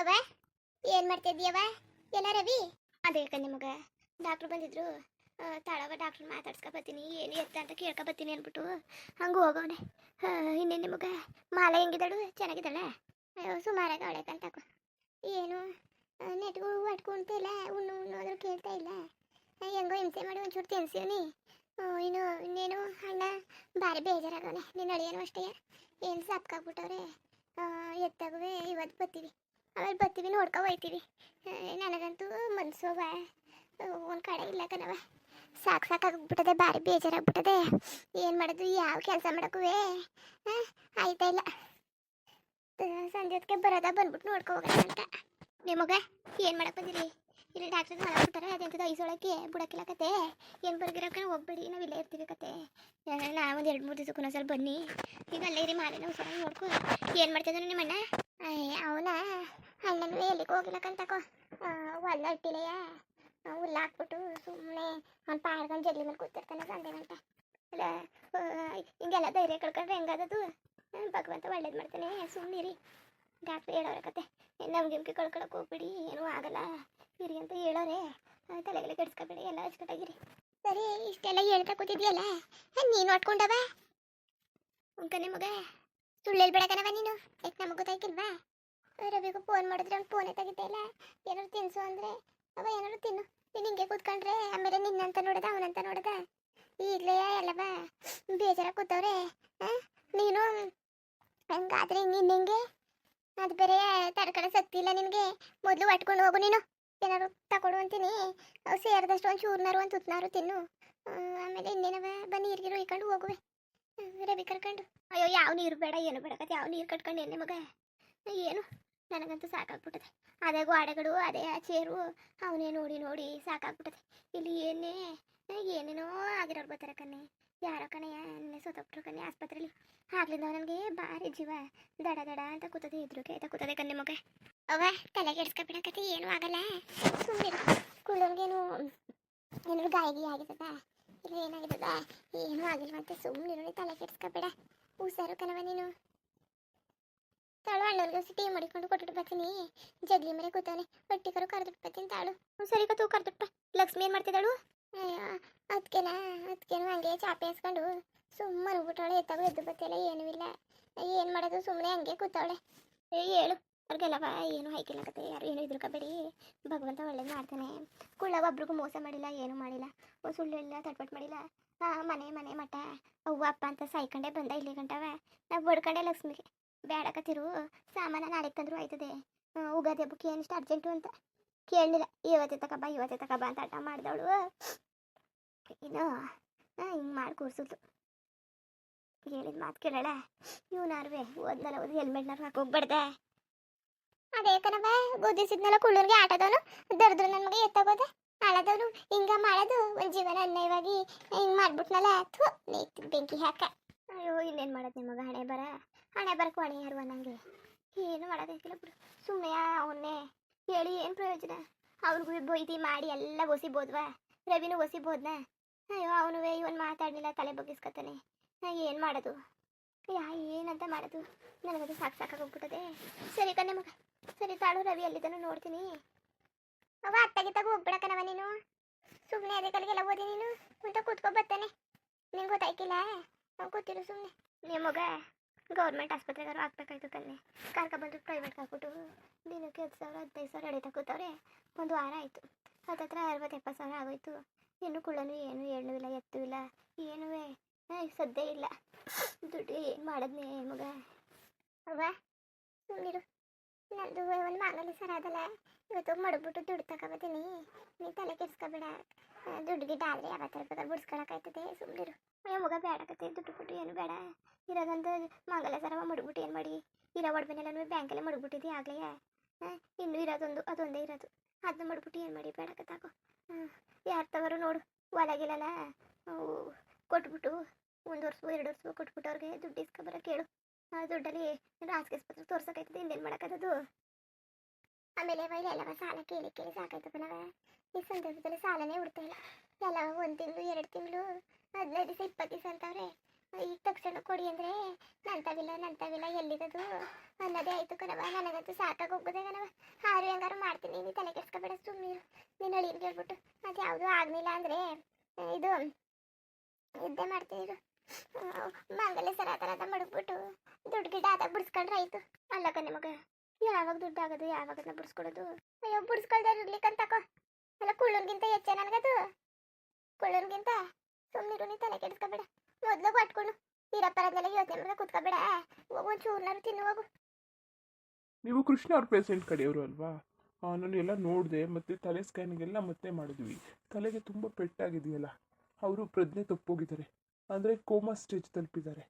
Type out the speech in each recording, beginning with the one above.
ಅವ? ಏನ್ ಮಾಡ್ತಿದ್ಯವ ಎಲ್ಲ ರವಿ? ಅದೇ ಕಣ್ ಮಗ ಡಾಕ್ಟ್ರು ಬಂದಿದ್ರು. ತಾಳವ ಡಾಕ್ಟ್ರ್ ಮಾತಾಡ್ಸ್ಕೊ ಬರ್ತೀನಿ ಏನು ಎತ್ತ ಅಂತ ಕೇಳ್ಕೊ ಬರ್ತೀನಿ ಅನ್ಬಿಟ್ಟು ಹಂಗೆ ಹೋಗವನೆ. ಇನ್ನೇನು ನಿಮಗೆ. ಮಾಲ ಹೆಂಗಿದ್ದಾಳು? ಚೆನ್ನಾಗಿದ್ದಾಳೆ? ಅಯ್ಯೋ, ಸುಮಾರಾಗಿ ಅವಳೆ ಕಲ್ತಾಕೋ ಏನು? ನೆಟ್ಗೂ ಅಟ್ಕೊಂತಿಲ್ಲ ಉಣ್ಣು ಉಣ್ಣೋದ್ರು ಕೇಳ್ತಾ ಇಲ್ಲ. ಹೆಂಗೋ ಹಿಂಸೆ ಮಾಡಿ ಒಂಚೂರು ತಿನ್ಸಿವ್ನಿ ಇನ್ನು ಇನ್ನೇನು ಅಣ್ಣ ಭಾರಿ ಬೇಜಾರಾಗವನೆ. ನಿನ್ನ ಅಳಿಯನು ಅಷ್ಟೇ. ಏನು ಸಪ್ಕಾಗ್ಬಿಟ್ಟವ್ರೆ. ಎತ್ತಾಗುವೆ ಇವತ್ತು ಬರ್ತೀವಿ ಆಮೇಲೆ ಬರ್ತೀವಿ, ನೋಡ್ಕೊ ಹೋಯ್ತೀವಿ. ನನಗಂತೂ ಮನ್ಸೋವ ಒಂದು ಕಡೆ ಇಲ್ಲ ಕಣವ ಸಾಕು ಸಾಕಾಗ್ಬಿಟ್ಟದೆ ಭಾರಿ ಬೇಜಾರಾಗ್ಬಿಟ್ಟದೆ. ಏನು ಮಾಡೋದು, ಯಾವ ಕೆಲಸ ಮಾಡೋಕ್ಕೂ ಆಯ್ತಾ ಇಲ್ಲ. ಸಂಜೆ ಹೊತ್ತಿಗೆ ಬರೋದ ಬಂದ್ಬಿಟ್ಟು ನೋಡ್ಕೊ ಹೋಗೋಣ ಅಂತ. ನಿಮಗ ಏನು ಮಾಡಕ್ಕೆ ಬಂದಿರಿ? ಇಲ್ಲಿ ಡಾಕ್ಟರ್ ಮಾಡ್ಬಿಟ್ಟಾರೆ ಅದೆಂಥದ್ದು ಐಸೊಳಕ್ಕೆ ಬುಡಕ್ಕಿಲ್ಲ ಕತೆ. ಏನು ಬರ್ಗಿರೋಕೆ ಹೋಗ್ಬೇಡಿ ನಾವು ಇಲ್ಲೇ ಇರ್ತೀವಿ ಕತೆ. ನಾ ಒಂದು ಎರಡು ಮೂರು ದಿವಸಕ್ಕೆ ಒಂದೊಂದ್ಸಲ ಬನ್ನಿ. ಈಗ ಅಲ್ಲೇ ಇರಿ, ಮಾಲಿನ ಹುಷಾರಾಗಿ ನೋಡ್ಕೊ. ಏನು ಮಾಡ್ತಿದ್ದಾನೆ ನಿಮ್ಮ ಅಣ್ಣ ಅವನ? ಅಣ್ಣನ ಎಲ್ಲಿಗೆ ಹೋಗಿಲ್ಲಕ್ಕಂತಕೋ ಹೊಲ ಇಟ್ಟಿಲೆಯ ಹುಲ್ಲ ಹಾಕ್ಬಿಟ್ಟು ಸುಮ್ಮನೆ ಅವ್ನು ಪಾಡ್ಕೊಂಡು ಜಗ್ಲಿ ಮೇಲೆ ಕೂತಿರ್ತಾನೆ ಅಂತ ಅಲ್ಲ ಹಿಂಗೆಲ್ಲ ಧೈರ್ಯ ಕಳ್ಕೊಂಡ್ರೆ ಹೆಂಗಾದದು ಭಗವಂತ ಒಳ್ಳೇದು ಮಾಡ್ತಾನೆ. ಸುಮ್ಮನೆ ರೀ ಡಾಕ್ಟ್ರ್ ಹೇಳೋರ ಕತೆ. ನಮ್ಗೆ ಕಳ್ಕೊಳಕ್ಕೆ ಹೋಗ್ಬಿಡಿ. ಏನೂ ಆಗಲ್ಲ. ಇರಿ ಅಂತ ಹೇಳೋರೆ. ಕೆಡಿಸ್ಕೊಬೇಡಿ ಕೆಡ್ಸ್ಕೊಬೇಡಿ. ಎಲ್ಲ ಅಚ್ಚುಕಟ್ಟಾಗಿರಿ. ಸರಿ, ಇಷ್ಟೆಲ್ಲ ಹೇಳ್ತಾ ಕೂತಿದ್ಯಲ್ಲ? ನೀನು ನೋಡ್ಕೊಂಡವ? ಉಂಕನೆ ಮಗ ಸುಳ್ಳು ನೀನು. ಯಾಕೆ ನಮಗೆ ಗೊತ್ತಾಯ್ಕಿಲ್ವಾ? ರವಿಗೂ ಫೋನ್ ಮಾಡಿದ್ರೆ ಅವ್ನು ಫೋನೇ ತೆಗಿತಾ ಇಲ್ಲ. ಏನಾದ್ರು ತಿನ್ಸು ಅಂದ್ರೆ ಅವ ಏನಾದ್ರು ತಿನ್ನು. ನೀನು ಹಿಂಗೆ ಕೂತ್ಕೊಂಡ್ರೆ ಆಮೇಲೆ ನಿನ್ನಂತ ನೋಡದ, ಅವನಂತ ನೋಡದ? ಈಗಲೇ ಎಲ್ಲವ ಬೇಜಾರ ಕೂತವ್ರೆ? ನೀನು ಹಂಗಾದ್ರೆ ನೀನು ಹೆಂಗೆ? ಅದು ಬೇರೆ ತಡ್ಕೊಳ್ಳೋ ಶಕ್ತಿ ಇಲ್ಲ ನಿನಗೆ. ಮೊದಲು ಒಟ್ಕೊಂಡು ಹೋಗು ನೀನು. ಏನಾದ್ರು ತಗೊಡು ಅಂತೀನಿ. ಸೇರಿದಷ್ಟು ಒಂದು ಚೂರ್ನಾರು ಒಂದು ತುತ್ನಾರು ತಿನ್ನು. ಆಮೇಲೆ ಇನ್ನೇನವ, ಬನ್ನಿ, ಇರ್ಗಿರು ಇಕ್ಕೊಂಡು ಹೋಗುವೆ. ರವಿ ಕರ್ಕೊಂಡು. ಅಯ್ಯೋ, ಯಾವ ನೀರು ಬೇಡ, ಏನು ಬೇಡ ಕತೆ ಯಾವ ನೀರು ಕಟ್ಕೊಂಡು ಎಣ್ಣೆ ಮಗ? ಏನು? ನನಗಂತೂ ಸಾಕಾಗ್ಬಿಟ್ಟದೆ. ಅದೇ ಗೋಡೆಗಳು ಅದೇ ಆ ಚೇರು, ಅವನೇ ನೋಡಿ ನೋಡಿ ಸಾಕಾಗ್ಬಿಟ್ಟದೆ. ಇಲ್ಲಿ ಏನೇ, ಏನೇನೋ ಆಗಿರೋರು ಬರ್ತಾರೆ ಕಣ್ಣೆ. ಯಾರೋ ಕಣೆಯ ನೆನ್ನೆ ಸೊತ್ತೊಬ್ರು ಕಣ್ಣೆ ಆಸ್ಪತ್ರೆಯಲ್ಲಿ ಆಗ್ಲಿಂದ ನನಗೆ ಭಾರಿ ಜೀವ. ದಡ ದಡ ಅಂತ ಕೂತದೆ, ಇದ್ರು ಕೇತ ಕೂತದೆ ಕಣ್ಣೆ ಮಗ. ಅವ ತಲೆ ಕೆಡ್ಸ್ಕೊಬಿಡಕತ್ತೆ ಏನೂ ಆಗಲ್ಲ. ಸುಮ್ಮನೆ ಕುಳ್ಳೋನ್ಗೇನು ಏನಾದ್ರು ಗಾಯಗಿ ಆಗಿದ್ದದ ಇಲ್ಲ ಏನಾಗಿದ್ದದ ಏನೂ ಮತ್ತೆ ಸುಮ್ಮನೆ ತಲೆ ಕೆಡ್ಸ್ಕೊಬೇಡ ಹುಷಾರು ಕಣವ ನೀನು. ತಾಳು ಅಣ್ಣವ್ರಿಗೆ ಟೀ ಮಾಡಿಕೊಂಡು ಕೊಟ್ಬಿಟ್ಟು ಬರ್ತೀನಿ. ಜಗ್ಲಿ ಮೇಲೆ ಹೊಟ್ಟಿಕರು ಕರೆದ್ಬಿಟ್ಟು ಬರ್ತೀನಿ ತಾಳು. ಹುಷಾರಿಗ ತೂ ಕತ್ತು, ಕರೆದ್ಬಿಟ್ಟು ಲಕ್ಷ್ಮಿ ಏನು ಮಾಡ್ತಿದ್ದಾಳು? ಅಯ್ಯೋ ಅದಕ್ಕೆನ ಅದಕ್ಕೇನು ಹಂಗೆ ಚಾಪೆ ಹಾಸ್ಕೊಂಡು ಸುಮ್ಮನೆ ಬಿಟ್ಟವಳೆ ಎತ್ತಾಗ ಎದ್ದು ಬತ್ತಿಲ್ಲ ಏನೂ ಇಲ್ಲ. ಏನು ಮಾಡೋದು? ಸುಮ್ಮನೆ ಹಂಗೆ ಕೂತವಳೆ. ಹೇಳು. ಅವ್ರಿಗೆಲ್ಲವ ಏನು ಹಾಕಿಲ್ಲ ಕತೆ, ಯಾರು ಏನು ಇದ್ರಕಬೇಡಿ ಭಗವಂತ ಒಳ್ಳೇದು ಮಾಡ್ತಾನೆ. ಕುಳ್ಳವ ಒಬ್ರಿಗೂ ಮೋಸ ಮಾಡಿಲ್ಲ, ಏನು ಮಾಡಿಲ್ಲ. ಓ ಸುಳ್ಳು ಇಲ್ಲ ತಟ್ಪಟ್ ಮಾಡಿಲ್ಲ. ಹಾಂ ಮನೆ ಮನೆ ಮಠ. ಅವ್ವ, ಅಪ್ಪ ಅಂತ ಸಾಯ್ಕೊಂಡೆ ಬಂದ ಇಲ್ಲಿ ಗಂಟವ. ನಾವು ಬಡ್ಕೊಂಡೆ ಲಕ್ಷ್ಮಿಗೆ ಬೇಡಕತ್ತಿರು ಸಾಮಾನ ನಾಳೆ ತಂದ್ರು ಆಯ್ತದೆ. ಉಗಾದಿ ಹಬ್ಬಕ್ಕೆ ಏನಿಷ್ಟು ಅರ್ಜೆಂಟು ಅಂತ ಕೇಳಲಿಲ್ಲ. ಇವತ್ತೇ ತಕಬ್ಬ, ಇವತ್ತೇ ತಕಬ ಅಂತ ಆಟ ಮಾಡಿದವಳು. ಇನ್ನು ಹಿಂಗೆ ಮಾಡಿ ಕೂರ್ಸಿದ್ಲು. ಹೇಳಿದ ಮಾತು ಕೇಳಲ್ಲ. ಇವನಾರ್ವೆ ಓದ್ನಲ್ಲ ಓದಿ ಹೆಲ್ಮೆಟ್ನಾರು ಹಾಕೋಗ್ಬಾರ್ದೆ ಅದೇ ಕಣವ ಗುದ್ದಿಸಿದ್ನಲ್ಲ ಕುಳ್ಳೂರ್ಗೆ ಆಟದವನು? ದರ್ದ್ರು ನನ್ನ ಮಗ ಎತ್ತಾಗೋದೆ ಆಳದವನು ಹಿಂಗ ಮಾಡೋದು? ಒಂದು ಜೀವನ ಅನ್ಯವಾಗಿ ಹಿಂಗೆ ಮಾಡ್ಬಿಟ್ನಲ್ಲ? ಥು ನೀತಿ ಬೆಂಕಿ ಹಾಕ. ಅಯ್ಯೋ, ಇನ್ನೇನು ಮಾಡೋದು ನಿಮಗೆ ಹಣೆ ಬರ? ಹಣೆ ಬರಕ್ಕೆ ಹಣೆ ಯಾರು ಅನ್ನಂಗೆ ಏನು ಮಾಡೋದಕ್ಕಿಲ್ಲ ಬಿಡು. ಸುಮ್ಮನೆ ಅವನ್ನೇ ಹೇಳಿ ಏನು ಪ್ರಯೋಜನ? ಅವ್ರಿಗೂ ಬೊಯ್ದಿ ಮಾಡಿ ಎಲ್ಲ ಒಸಿಬೋದ್ವಾ? ರವಿನೂ ಒಸಿಬೋದ್ನ? ಅಯ್ಯೋ ಅವನು ಇವನು ಮಾತಾಡಲಿಲ್ಲ, ತಲೆ ಬಗ್ಗಿಸ್ಕೊತಾನೆ. ಏನು ಮಾಡೋದು? ಯಾ ಏನಂತ ಮಾಡೋದು? ನನಗದು ಸಾಕು ಸಾಕಾಗೋಗ್ಬಿಟ್ಟದೆ ಸರಿ ಕಣ್ಣೆ ಮಗ ಸರಿ ತಾಳು ರವಿ ಎಲ್ಲಿದ್ದಾನು ನೋಡ್ತೀನಿ. ಅವ ಅತ್ತಾಗಿತ್ತಾಗ ಹೋಗ್ಬಿಡಕನವ ನೀನು. ಸುಮ್ಮನೆ ಅದೇ ಕಡೆಗೆಲ್ಲ ಓದಿ ನೀನು. ಅಂತ ಕೂತ್ಕೊ ಬರ್ತಾನೆ ನಿಂಗೆ ಗೊತ್ತಾಯ್ಕಿಲ್ಲ? ನಾವು ಕೂತಿರು ಸುಮ್ಮನೆ ಮಗ, ಗೌರ್ಮೆಂಟ್ ಆಸ್ಪತ್ರೆಗಾರು ಹಾಕ್ಬೇಕಾಯ್ತು ಕಣ್ಣೆ ಕರ್ಕೊಬಂದು ಪ್ರೈವೇಟ್ ಹಾಕ್ಬಿಟ್ಟು ದಿನಕ್ಕೆ ಹತ್ತು ಸಾವಿರ, ಹದಿನೈದು ಸಾವಿರ ಎಡೆ ತಗೋತವ್ರೆ ಒಂದು ವಾರ ಆಯಿತು. ಹತ್ತತ್ರ ಅರವತ್ತು, ಎಪ್ಪತ್ತು ಸಾವಿರ ಆಗೋಯ್ತು. ಇನ್ನು ಕುಳ್ಳನು ಏನು ಹೇಳೂ ಇಲ್ಲ ಎತ್ತೂ ಇಲ್ಲ ಏನೂ ಸದ್ಯ ಇಲ್ಲ. ದುಡ್ಡು ಏನು ಮಾಡದ್ನೆ ಮಗ? ಅವ ಸುಮ್ಮನಿರು ನಂದು ಒಂದು ಮಾಮೂಲಿ ಸರ ಅದಲ್ಲ. ಇವತ್ತು ಮಡಗ್ಬಿಟ್ಟು ದುಡ್ಡು ತಗೊಬತ್ತೀನಿ ನೀನು ತಲೆ ಕೆಡ್ಸ್ಕೊಬೇಡ. ದುಡ್ಡು ಗಿಡ್ಡ ಆದರೆ ಯಾವತ್ತರ ಬೇಕಾದ್ರೆ ಬಿಡ್ಸ್ಕೊಳಕಾಯ್ತದೆ ಸುಮ್ಮನಿರು ಅಯ್ಯೋ, ಮಗ ಬೇಡಕತ್ತೆ ದುಡ್ಡು ಕೊಟ್ಟು ಏನು ಬೇಡ. ಇರೋದಂತ ಮಾಂಗಲ್ಯ ಸರವ ಮಡಗ್ಬಿಟ್ಟು ಏನು ಮಾಡಿ? ಇರೋ ಒಡವೆನೆಲ್ಲ ಬ್ಯಾಂಕಲ್ಲೇ ಮಡಗ್ಬಿಟ್ಟಿದ್ದೆ ಆಗಲೇ? ಇನ್ನೂ ಇರೋದೊಂದು, ಅದೊಂದೇ ಇರೋದು. ಅದನ್ನ ಮಡ್ಬಿಟ್ಟು ಏನು ಮಾಡಿ? ಬೇಡಕತ್ತಾಕೋ ಯಾರು ತವರು ನೋಡು. ಹೊಲಗಿಲ್ಲ ಕೊಟ್ಬಿಟ್ಟು ಒಂದು ವರ್ಷ, ಎರಡು ವರ್ಷ ಕೊಟ್ಬಿಟ್ಟು ಅವ್ರಿಗೆ ದುಡ್ಡು ಇಸ್ಕೊಬರ ಕೇಳು ಆ ದುಡ್ಡಲ್ಲಿ ರಾಜಕೀಯ ಆಸ್ಪತ್ರೆ ತೋರ್ಸೋಕೈತದೆ ಇನ್ನೇನು ಮಾಡೋಕ್ಕದು ಆಮೇಲೆ ವೈಲಿ ಎಲ್ಲವ ಸಾಲ ಕೇಳಿ ಕೇಳಿ, ಸಾಕಾಯ್ತು ಕಣವ ಈ ಸಂದರ್ಭದಲ್ಲಿ ಸಾಲನೇ ಉಡ್ತಾ ಇಲ್ಲ. ಎಲ್ಲ ಒಂದು ತಿಂಗಳು, ಎರಡು ತಿಂಗಳು, ಹದಿನೈದು ದಿವಸ ಇಪ್ಪತ್ತು ದಿವಸ ಅಂತವ್ರೆ. ಈಗ ತಕ್ಷಣ ಕೊಡಿ ಅಂದರೆ ನಂತವಿಲ್ಲ ನಂತವಿಲ್ಲ, ಎಲ್ಲಿದದು? ಅನ್ನೋದೇ ಆಯ್ತು ಕಣವ ನನಗಂತೂ ಸಾಕಾಗಿ ಹೋಗೋದೇ ಕಣವ ಹಾರು ಹೆಂಗಾರು ಮಾಡ್ತೀನಿ, ನೀನು ತಲೆ ಕೆಡ್ಸ್ಕೊಬೇಡ ಸುಮ್ಮನೆ ನೀನು ಅಳಿಯನ್ಗೆ ಹೇಳ್ಬಿಟ್ಟು ಅದು ಯಾವುದೂ ಆಗಲಿಲ್ಲ ಅಂದರೆ, ಇದು ಇದ್ದೇ ಮಾಡ್ತೀನಿ ಮಂಗಲ ಸರ ಥರ ಮಡಗ್ಬಿಟ್ಟು ದುಡ್ಡು ಗಿಡ ಆದಾಗ ಬಿಡ್ಸ್ಕೊಂಡ್ರೆ ಆಯ್ತು. ಅಲ್ಲ ನಿಮಗೆ. ಮಗ ಯಾವಾಗ ದುಡ್ಡು ಆಗೋದು ಯಾವಾಗ ಅದನ್ನ ಬಿಡಿಸ್ಕೊಡೋದು ಅಯ್ಯೋ ಇರ್ಲಿ ಇರ್ಲಿಕ್ಕಂತಕೋ ಅಲ್ಲ ಕುಳ್ಳನ್ಗಿಂತ ಹೆಚ್ಚ ನನಗದು. ಕುಳ್ಳನ್ಗಿಂತ ಸುಮ್ಮನಿರು ನೀ ತಲೆ ಕೆಡಿಸ್ಕೊಬೇಡ. ಮೊದ್ಲು ಕಟ್ಕೊಂಡು ಇರಪ್ಪರದೆಲ್ಲ ಯೋಚನೆ ಮಾಡ್ದೆ ಕುತ್ಕೊಬೇಡ. ಹೋಗು ಚೂರ್ನಾರು ತಿನ್ನು ಹೋಗು. ನೀವು ಕೃಷ್ಣ ಅವ್ರ ಪ್ರೆಸೆಂಟ್ ಕಡೆಯವರು ಅಲ್ವಾ? ಆ, ನಾನು ಎಲ್ಲ ನೋಡಿದೆ ಮತ್ತು ತಲೆ ಸ್ಕ್ಯಾನಿಗೆಲ್ಲ ಮತ್ತೆ ಮಾಡಿದ್ವಿ. ತಲೆಗೆ ತುಂಬ ಪೆಟ್ಟಾಗಿದೆಯಲ್ಲ. ಅವರು ಪ್ರಜ್ಞೆ ತಪ್ಪೋಗಿದ್ದಾರೆ. ಅಂದರೆ ಕೋಮಾ ಸ್ಟೇಜ್ ತಲುಪಿದ್ದಾರೆ.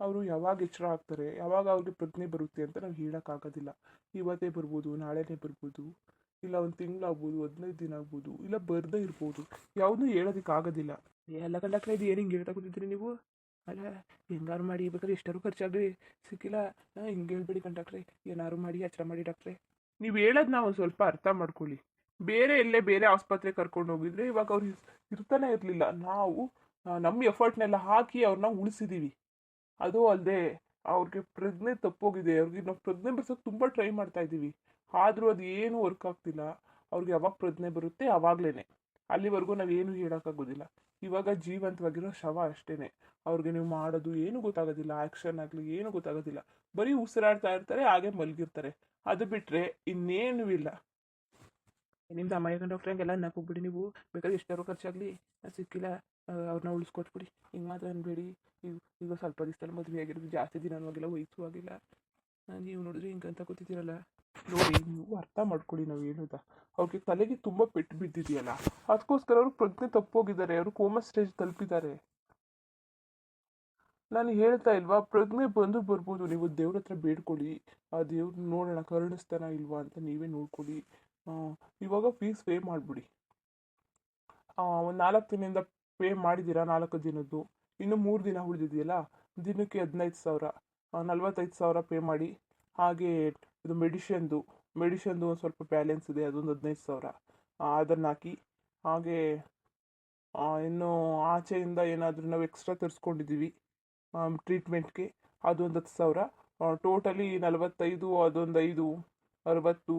ಅವರು ಯಾವಾಗ ಎಚ್ಚರ ಆಗ್ತಾರೆ, ಯಾವಾಗ ಅವ್ರಿಗೆ ಪ್ರಜ್ಞೆ ಬರುತ್ತೆ ಅಂತ ನಾವು ಹೇಳೋಕ್ಕಾಗೋದಿಲ್ಲ ಇವತ್ತೇ ಬರ್ಬೋದು, ನಾಳೆನೇ ಬರ್ಬೋದು, ಇಲ್ಲ ಒಂದು ತಿಂಗಳಾಗ್ಬೋದು ಹದಿನೈದು ದಿನ ಆಗ್ಬೋದು, ಇಲ್ಲ ಬರ್ದೇ ಇರ್ಬೋದು ಯಾವುದೂ ಹೇಳೋದಕ್ಕಾಗೋದಿಲ್ಲ ಎಲ್ಲ ಕಂಡಕ್ಟ್ರೆ ಇದು ಏನು ಹಿಂಗೆ ಹೇಳ್ತಾ ಕೂತಿದ್ರಿ ನೀವು? ಅಲ್ಲ, ಹೆಂಗಾರು ಮಾಡಿ ಬೇಕಾದ್ರೆ ಎಷ್ಟಾರು ಖರ್ಚಾಗಲಿ ಸಿಕ್ಕಿಲ್ಲ. ಹಿಂಗೆ ಹೇಳ್ಬೇಡಿ ಕಂಡಕ್ಟ್ರೆ ಏನಾರು ಮಾಡಿ, ಎಚ್ಚರ ಮಾಡಿ ಡಾಕ್ಟ್ರೆ. ನೀವು ಹೇಳೋದು ನಾವು ಸ್ವಲ್ಪ ಅರ್ಥ ಮಾಡ್ಕೊಳ್ಳಿ. ಬೇರೆ ಎಲ್ಲೇ ಬೇರೆ ಆಸ್ಪತ್ರೆ ಕರ್ಕೊಂಡು ಹೋಗಿದ್ರೆ ಇವಾಗ ಅವ್ರು ಇರ್ತಾನೆ ಇರಲಿಲ್ಲ. ನಾವು ನಮ್ಮ ಎಫರ್ಟ್ನೆಲ್ಲ ಹಾಕಿ ಅವ್ರನ್ನ ಉಳಿಸಿದ್ದೀವಿ ಅದು ಅಲ್ಲದೆ ಅವ್ರಿಗೆ ಪ್ರಜ್ಞೆ ತಪ್ಪೋಗಿದೆ. ಅವ್ರಿಗೆ ನಾವು ಪ್ರಜ್ಞೆ ಬರ್ಸೋಕೆ ತುಂಬ ಟ್ರೈ ಮಾಡ್ತಾ ಇದ್ದೀವಿ. ಆದರೂ ಅದು ಏನು ವರ್ಕ್ ಆಗ್ತಿಲ್ಲ. ಅವ್ರಿಗೆ ಯಾವಾಗ ಪ್ರಜ್ಞೆ ಬರುತ್ತೆ ಆವಾಗಲೇ ಅಲ್ಲಿವರೆಗೂ ಏನು ಹೇಳೋಕ್ಕಾಗೋದಿಲ್ಲ. ಇವಾಗ ಜೀವಂತವಾಗಿರೋ ಶವ ಅಷ್ಟೇ ಅವ್ರಿಗೆ ನೀವು ಮಾಡೋದು ಏನು ಗೊತ್ತಾಗೋದಿಲ್ಲ. ಆ್ಯಕ್ಷನ್ ಆಗಲಿ ಏನು ಗೊತ್ತಾಗೋದಿಲ್ಲ. ಬರೀ ಉಸಿರಾಡ್ತಾ ಇರ್ತಾರೆ, ಹಾಗೆ ಮಲಗಿರ್ತಾರೆ. ಅದು ಬಿಟ್ಟರೆ ಇನ್ನೇನೂ ಇಲ್ಲ. ನಿಮ್ದು ಅಮ್ಮಯ್ಯ ಡಾಕ್ಟರ್ ಹಂಗೆಲ್ಲ ಹೋಗ್ಬಿಡಿ ನೀವು. ಬೇಕಾದ್ರೆ ಎಷ್ಟಾರು ಖರ್ಚಾಗಲಿ ಸಿಕ್ಕಿಲ್ಲ. ಅವ್ರನ್ನ ಉಳಿಸ್ಕೊಟ್ಬಿಡಿ ಹಿಂಗೆ ಮಾತ್ರ ಅನ್ಬೇಡಿ. ಈಗ ಈಗ ಸ್ವಲ್ಪ ದಿವಸದಲ್ಲಿ ಮದುವೆ ಆಗಿರೋದು ಜಾಸ್ತಿ ದಿನ ಆಗಿಲ್ಲ, ವಯಸ್ಸು ಆಗಿಲ್ಲ. ನೀವು ನೋಡಿದ್ರೆ ಹಿಂಗೆ ಅಂತ ಕೂತಿದ್ದೀರಲ್ಲ ನೋಡಿ, ನೀವು ಅರ್ಥ ಮಾಡ್ಕೊಳ್ಳಿ ನಾವು ಹೇಳೋದಾ. ಅವ್ರಿಗೆ ತಲೆಗೆ ತುಂಬ ಪೆಟ್ಟು ಬಿದ್ದಿದೆಯಲ್ಲ. ಅದಕ್ಕೋಸ್ಕರ ಅವರು ಪ್ರಜ್ಞೆ ತಪ್ಪೋಗಿದ್ದಾರೆ. ಅವರು ಕೋಮ ಸ್ಟೇಜ್ ತಲುಪಿದ್ದಾರೆ. ನಾನು ಹೇಳ್ತಾ ಇಲ್ವಾ, ಪ್ರಜ್ಞೆ ಬಂದು ಬರ್ಬೋದು. ನೀವು ದೇವ್ರ ಹತ್ರ ಬೇಡ್ಕೊಳ್ಳಿ. ಆ ದೇವ್ರು ನೋಡೋಣ, ಕರುಣಿಸ್ತಾನ ಇಲ್ವಾ ಅಂತ ನೀವೇ ನೋಡ್ಕೊಳ್ಳಿ. ಇವಾಗ ಫೀಸ್ ಪೇ ಮಾಡಿಬಿಡಿ. ಒಂದು ನಾಲ್ಕು ದಿನದಿಂದ ಪೇ ಮಾಡಿದ್ದೀರಾ ನಾಲ್ಕು ದಿನದ್ದು? ಇನ್ನು ಮೂರು ದಿನ ಉಳಿದಿದೆಯಲ್ಲ? ದಿನಕ್ಕೆ ಹದಿನೈದು ಸಾವಿರ ನಲ್ವತ್ತೈದು ಸಾವಿರ ಪೇ ಮಾಡಿ. ಹಾಗೆ ಇದು ಮೆಡಿಷನ್ದು ಮೆಡಿಷನ್ದು ಒಂದು ಸ್ವಲ್ಪ ಬ್ಯಾಲೆನ್ಸ್ ಇದೆ, ಅದೊಂದು ಹದಿನೈದು ಸಾವಿರ ಅದನ್ನು ಹಾಕಿ. ಹಾಗೆ ಇನ್ನು ಆಚೆಯಿಂದ ಏನಾದರೂ ನಾವು ಎಕ್ಸ್ಟ್ರಾ ತರಿಸ್ಕೊಂಡಿದ್ದೀವಿ ಟ್ರೀಟ್ಮೆಂಟ್ಗೆ ಅದೊಂದು ಹತ್ತು ಸಾವಿರ ಟೋಟಲಿ ನಲವತ್ತೈದು, ಅದೊಂದು ಐದು, ಅರವತ್ತು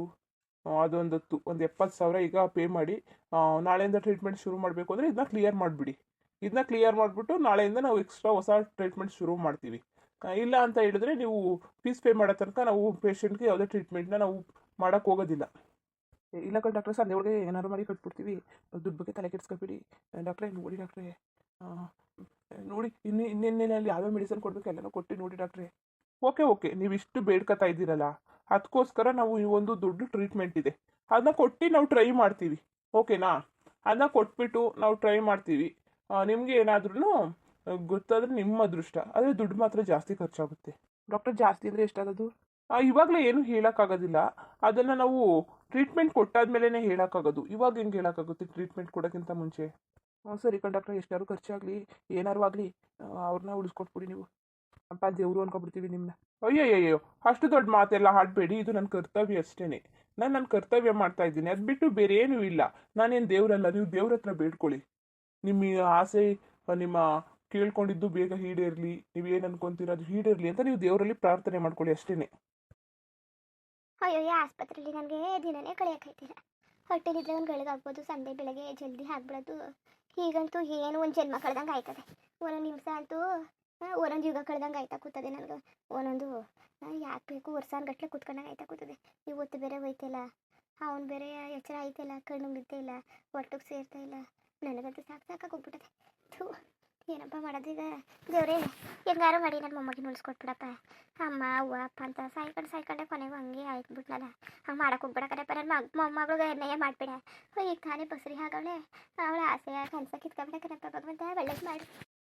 ಅದೊಂದು ಹತ್ತು, ಒಂದು ಎಪ್ಪತ್ತು ಸಾವಿರ ಈಗ ಪೇ ಮಾಡಿ ನಾಳೆಯಿಂದ ಟ್ರೀಟ್ಮೆಂಟ್ ಶುರು ಮಾಡಬೇಕು ಅಂದರೆ ಇದನ್ನ ಕ್ಲಿಯರ್ ಮಾಡಿಬಿಡಿ. ಇದನ್ನ ಕ್ಲಿಯರ್ ಮಾಡಿಬಿಟ್ಟು ನಾಳೆಯಿಂದ ನಾವು ಎಕ್ಸ್ಟ್ರಾ ಹೊಸ ಟ್ರೀಟ್ಮೆಂಟ್ ಶುರು ಮಾಡ್ತೀವಿ. ಇಲ್ಲ ಅಂತ ಹೇಳಿದ್ರೆ ನೀವು ಫೀಸ್ ಪೇ ಮಾಡೋ ತನಕ ನಾವು ಪೇಷಂಟ್ಗೆ ಯಾವುದೇ ಟ್ರೀಟ್ಮೆಂಟ್ನ ನಾವು ಮಾಡೋಕ್ಕೆ ಹೋಗೋದಿಲ್ಲ. ಇಲ್ಲ ಕಣ್ ಡಾಕ್ಟ್ರೆ ಸಂಜೆ ಒಳಗೆ ಏನಾದ್ರು ಮಾಡಿ ಕಟ್ಬಿಡ್ತೀವಿ. ದುಡ್ಡು ಬಗ್ಗೆ ತಲೆ ಕೆಡ್ಸ್ಕೊಬಿಡಿ. ಡಾಕ್ಟ್ರೆ ನೋಡಿ ಡಾಕ್ಟ್ರೆ ನೋಡಿ, ಇನ್ನು ಇನ್ನೇನೇನಲ್ಲಿ ಯಾವ್ಯಾವ ಮೆಡಿಸನ್ ಕೊಡಬೇಕು ಎಲ್ಲನೂ ಕೊಟ್ಟು ನೋಡಿ ಡಾಕ್ಟ್ರೆ ಓಕೆ ಓಕೆ ನೀವು ಇಷ್ಟು ಬೇಡ್ಕೊತಾ ಇದ್ದೀರಲ್ಲ. ಅದಕ್ಕೋಸ್ಕರ ನಾವು ಈ ಒಂದು ದೊಡ್ಡ ಟ್ರೀಟ್ಮೆಂಟ್ ಇದೆ. ಅದನ್ನ ಕೊಟ್ಟು ನಾವು ಟ್ರೈ ಮಾಡ್ತೀವಿ. ಓಕೆನಾ ಅದನ್ನ ಕೊಟ್ಬಿಟ್ಟು ನಾವು ಟ್ರೈ ಮಾಡ್ತೀವಿ. ನಿಮಗೆ ಏನಾದ್ರೂ ಗೊತ್ತಾದ್ರೆ ನಿಮ್ಮ ಅದೃಷ್ಟ. ಆದರೆ ದುಡ್ಡು ಮಾತ್ರ ಜಾಸ್ತಿ ಖರ್ಚಾಗುತ್ತೆ. ಡಾಕ್ಟರ್ ಜಾಸ್ತಿ ಅಂದರೆ ಎಷ್ಟಾಗೋದು ಇವಾಗಲೇ ಏನು ಹೇಳೋಕ್ಕಾಗೋದಿಲ್ಲ. ಅದನ್ನು ನಾವು ಟ್ರೀಟ್ಮೆಂಟ್ ಕೊಟ್ಟಾದ್ಮೇಲೆ ಹೇಳೋಕ್ಕಾಗೋದು. ಇವಾಗ ಹೆಂಗೆ ಹೇಳೋಕ್ಕಾಗುತ್ತೆ ಟ್ರೀಟ್ಮೆಂಟ್ ಕೊಡೋಕ್ಕಿಂತ ಮುಂಚೆ? ಹ್ಞೂ ಸರಿ ಕಂಡಕ್ಟರ್ ಎಷ್ಟಾದ್ರು ಖರ್ಚಾಗಲಿ ಏನಾರು ಆಗಲಿ ಅವ್ರನ್ನ ಉಳಿಸ್ಕೊಟ್ಬಿಡಿ ನೀವು. ಅಪ್ಪ ದೇವರು ಅನ್ಕೊಬಿಡ್ತೀವಿ ನಿಮ್ಮನ್ನ ಅಯ್ಯಯ್ಯಯ್ಯೋ, ಅಷ್ಟು ದೊಡ್ಡ ಮಾತೆಲ್ಲ ಹಾಡಬೇಡಿ, ಇದು ನನ್ನ ಕರ್ತವ್ಯ ಅಷ್ಟೇ ನಾನು ನನ್ನ ಕರ್ತವ್ಯ ಮಾಡ್ತಾ ಇದ್ದೀನಿ, ಅದು ಬಿಟ್ಟು ಬೇರೆ ಏನೂ ಇಲ್ಲ. ನಾನೇನು ದೇವರಲ್ಲ, ನೀವು ದೇವ್ರ ಹತ್ರ ಬೇಡ್ಕೊಳ್ಳಿ. ನಿಮ್ಮ ಆಸೆ ನಿಮ್ಮ ಕೇಳ್ಕೊಂಡಿದ್ದು ಬೇಗ ಈಡೇರಲಿ ನೀವೇನು ಅನ್ಕೊಂತೀರ ಅದು ಈಡೇರಲಿ ಅಂತ ನೀವು ದೇವರಲ್ಲಿ ಪ್ರಾರ್ಥನೆ ಮಾಡ್ಕೊಳ್ಳಿ ಅಷ್ಟೇ ಅಯ್ಯೋ ಆಸ್ಪತ್ರೆಯಲ್ಲಿ ನನಗೆ ದಿನನೇ ಕಳೆಯೋಕ್ಕಾಯ್ತಿಲ್ಲ ಹೊಟ್ಟೆಲಿದ್ರೆ ಒಂದು ಗಳಿಗಾಗ್ಬೋದು, ಸಂಡೆ, ಬೆಳಗ್ಗೆ ಜಲ್ದಿ ಆಗ್ಬಿಡೋದು ಈಗಂತೂ ಏನು ಒಂದು ಜನ್ಮ ಕಳೆದಂಗೆ ಆಯ್ತದೆ. ಒಂದೊಂದು ನಿಮಿಷ ಅಂತೂ ಒಂದೊಂದು ಯುಗ ಕಳೆದಂಗೆ ಆಯ್ತಾ ಕೂತದೆ ನನಗೆ. ಒಂದೊಂದು ಯಾಕೆ ಬೇಕು ವರ್ಷಾನ್ಗಟ್ಲೆ ಕೂತ್ಕೊಂಡಂಗೆ ಆಯ್ತಾ ಕೂತದೆ. ಇವತ್ತು ಬೇರೆ ಹೋಯ್ತಿಲ್ಲ. ಅವ್ನು ಬೇರೆ ಎಚ್ಚರ ಆಯ್ತಿಲ್ಲ ಕಣ್ಣು ಬಿದ್ದೇ ಇಲ್ಲ ಒಟ್ಟಿಗೆ ಸೇರ್ತಾ ಇಲ್ಲ. ನನಗಂತೂ ಸಾಕು ಸಾಕಾಗಿ ಹೋಗ್ಬಿಟ್ಟದೆ. ಥೂ, ಏನಪ್ಪ ಈಗ? ದೇವರೇ, ಹೆಂಗಾರು ಮಾಡಿ ನನ್ನ ಮೊಮ್ಮಗಿನ ಉಳಿಸ್ಕೊಟ್ಬಿಡಪ್ಪ. ಅಮ್ಮ, ಅವ್ವ, ಅಪ್ಪ ಅಂತ ಸಾಯ್ಕೊಂಡು ಸಾಯ್ಕೊಂಡೆ ಕೊನೆಗೂ ಹಂಗೆ ಆಯ್ತು ಬಿಟ್ನಲ್ಲ. ಹಂಗೆ ಮಾಡಕ್ಕೆ ಹೋಗ್ಬಿಡಕರಪ್ಪ ನನ್ನ ಮಗ, ಮೊಮ್ಮಗಳಿಗೆ ಎಣ್ಣೆಯ ಮಾಡಿಬಿಡ. ಈಗ ತಾನೇ ಬಸ್ರಿ ಹಾಗವಳೆ ಅವಳ ಆಸೆ ಕನಸ ಕಿತ್ಕೊಂಡ್ಬಿಡಕರಪ್ಪ ಭಗವಂತ, ಒಳ್ಳೇದು ಮಾಡಿ.